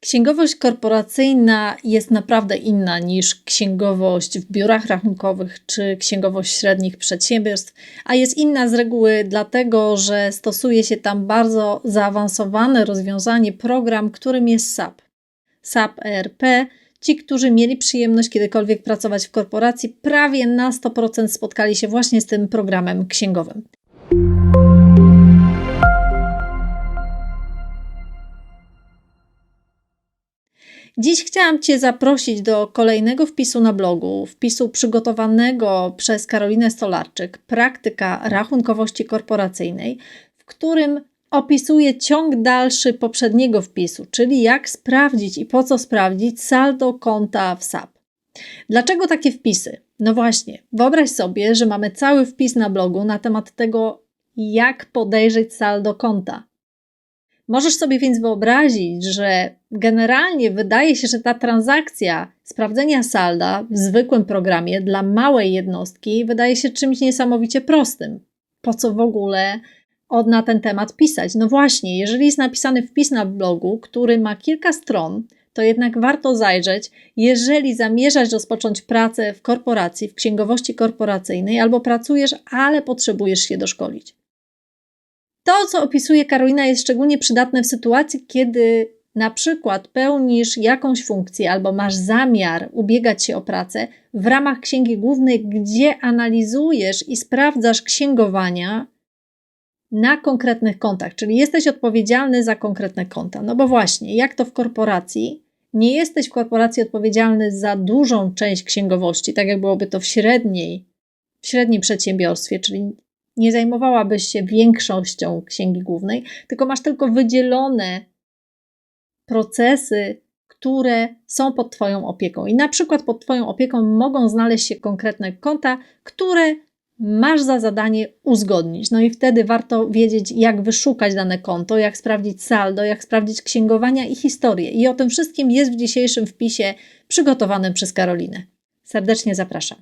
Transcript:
Księgowość korporacyjna jest naprawdę inna niż księgowość w biurach rachunkowych czy księgowość średnich przedsiębiorstw, a jest inna z reguły dlatego, że stosuje się tam bardzo zaawansowane rozwiązanie, program, którym jest SAP. SAP ERP. Ci, którzy mieli przyjemność kiedykolwiek pracować w korporacji, prawie na 100% spotkali się właśnie z tym programem księgowym. Dziś chciałam Cię zaprosić do kolejnego wpisu na blogu, wpisu przygotowanego przez Karolinę Stolarczyk, praktyka rachunkowości korporacyjnej, w którym opisuje ciąg dalszy poprzedniego wpisu, czyli jak sprawdzić i po co sprawdzić saldo konta w SAP. Dlaczego takie wpisy? No właśnie, wyobraź sobie, że mamy cały wpis na blogu na temat tego, jak podejrzeć saldo konta. Możesz sobie więc wyobrazić, że generalnie wydaje się, że ta transakcja sprawdzenia salda w zwykłym programie dla małej jednostki wydaje się czymś niesamowicie prostym. Po co w ogóle od, na ten temat pisać? No właśnie, jeżeli jest napisany wpis na blogu, który ma kilka stron, to jednak warto zajrzeć, jeżeli zamierzasz rozpocząć pracę w korporacji, w księgowości korporacyjnej, albo pracujesz, ale potrzebujesz się doszkolić. To, co opisuje Karolina, jest szczególnie przydatne w sytuacji, kiedy na przykład pełnisz jakąś funkcję albo masz zamiar ubiegać się o pracę w ramach księgi głównej, gdzie analizujesz i sprawdzasz księgowania na konkretnych kontach, czyli jesteś odpowiedzialny za konkretne konta. No bo właśnie, jak to w korporacji, nie jesteś w korporacji odpowiedzialny za dużą część księgowości, tak jak byłoby to w średniej, w średnim przedsiębiorstwie, czyli nie zajmowałabyś się większością księgi głównej, tylko masz tylko wydzielone procesy, które są pod Twoją opieką. I na przykład pod Twoją opieką mogą znaleźć się konkretne konta, które masz za zadanie uzgodnić. No i wtedy warto wiedzieć, jak wyszukać dane konto, jak sprawdzić saldo, jak sprawdzić księgowania i historię. I o tym wszystkim jest w dzisiejszym wpisie przygotowanym przez Karolinę. Serdecznie zapraszam.